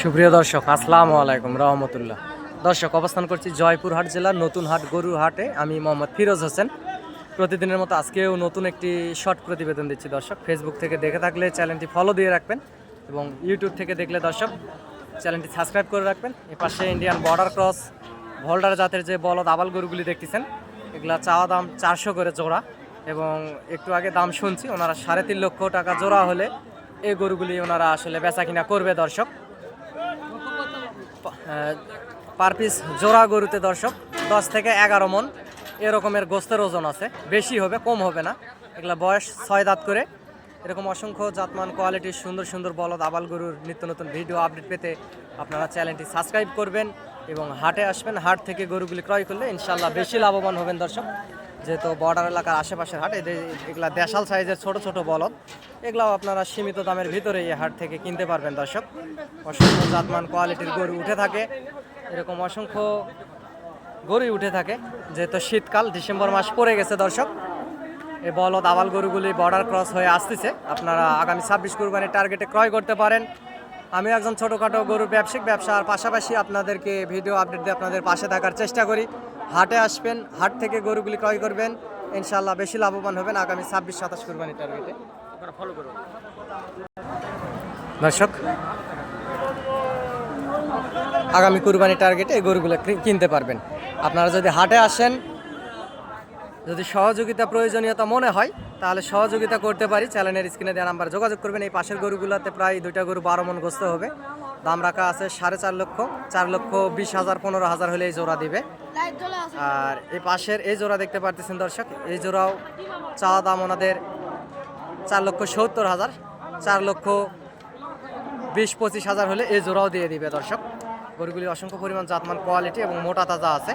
সুপ্রিয় দর্শক, আসসালামু আলাইকুম, রহমতুল্লাহ। দর্শক, অবস্থান করছি জয়পুরহাট জেলার নতুন হাট গরুর হাটে আমি মোহাম্মদ ফিরোজ হোসেন। প্রতিদিনের মতো আজকেও নতুন একটি শর্ট প্রতিবেদন দিচ্ছি দর্শক। ফেসবুক থেকে দেখে থাকলে চ্যানেলটি ফলো দিয়ে রাখবেন এবং ইউটিউব থেকে দেখলে দর্শক, চ্যানেলটি সাবস্ক্রাইব করে রাখবেন। এ পাশে ইন্ডিয়ান বর্ডার ক্রস ভোল্ডার জাতের যে বলদ আবাল গরুগুলি দেখতেছেন এগুলা চাওয়া দাম চারশো করে জোড়া এবং একটু আগে দাম শুনছি, ওনারা সাড়ে তিন লক্ষ টাকা জোড়া হলে এই গরুগুলি ওনারা আসলে বেচা কিনা করবে দর্শক। পার পিস জোড়া গরুতে দর্শক, দশ থেকে এগারো মন, এরকমের গোস্তের ওজন আছে। বেশি হবে, কম হবে না। এগুলা বয়স ছয় দাঁত করে। এরকম অসংখ্য জাতমান কোয়ালিটির সুন্দর সুন্দর বলদ, আবাল গরুর নিত্য নতুন ভিডিও আপডেট পেতে আপনারা চ্যানেলটি সাবস্ক্রাইব করবেন এবং হাটে আসবেন। হাট থেকে গরুগুলি ক্রয় করলে ইনশাল্লাহ বেশি লাভবান হবেন দর্শক। যেহেতু বর্ডার এলাকার আশেপাশের হাট, এদের এগুলা দেশাল সাইজের ছোট ছোট বলদ, এগুলাও আপনারা সীমিত দামের ভিতরে এই হাট থেকে কিনতে পারবেন দর্শক। অসংখ্য জাতমান কোয়ালিটির গরু উঠে থাকে। এরকম অসংখ্য গরুই উঠে থাকে। যেহেতু শীতকাল, ডিসেম্বর মাস পড়ে গেছে দর্শক। এই বলদ আবাল গরুগুলি বর্ডার ক্রস হয়ে আসতেছে। আপনারা আগামী ছাব্বিশ কুরবানির টার্গেটে ক্রয় করতে পারেন। আমি একজন ছোটোখাটো গরুর ব্যবসায়িক, ব্যবসার পাশাপাশি আপনাদেরকে ভিডিও আপডেট দিয়ে আপনাদের পাশে থাকার চেষ্টা করি। হাটে আসবেন, হাট থেকে গরুগুলি ক্রয় করবেন। ইনশাল্লাহ বেশি লাভবান হবেন আগামী ছাব্বিশ, সাতাশ কুরবানির টার্গেটে দর্শক, আগামী কুরবানি টার্গেটে এই গরুগুলো কিনতে পারবেন। আপনারা যদি হাটে আসেন যদি সহযোগিতা প্রয়োজনীয়তা মনে হয়, তাহলে সহযোগিতা করতে পারি। চ্যানেলের স্ক্রিনে দেওয়া নাম্বার যোগাযোগ করবেন। এই পাশের গরুগুলোতে প্রায় দুইটা গরু বারো মন গোস্ত হবে। দাম রাখা আছে সাড়ে চার লক্ষ চার লক্ষ বিশ হাজার, পনেরো হাজার হলে এই জোড়া দিবে। আর এই পাশের এই জোড়া দেখতে পারতেছেন দর্শক, এই জোড়াও চাওয়া দাম ওনাদের চার লক্ষ সত্তর হাজার, চার লক্ষ বিশ পঁচিশ হাজার হলে এই জোড়াও দিয়ে দিবে দর্শক। গরুগুলি অসংখ্য পরিমাণ জাতমান, কোয়ালিটি এবং মোটা তাজা আছে।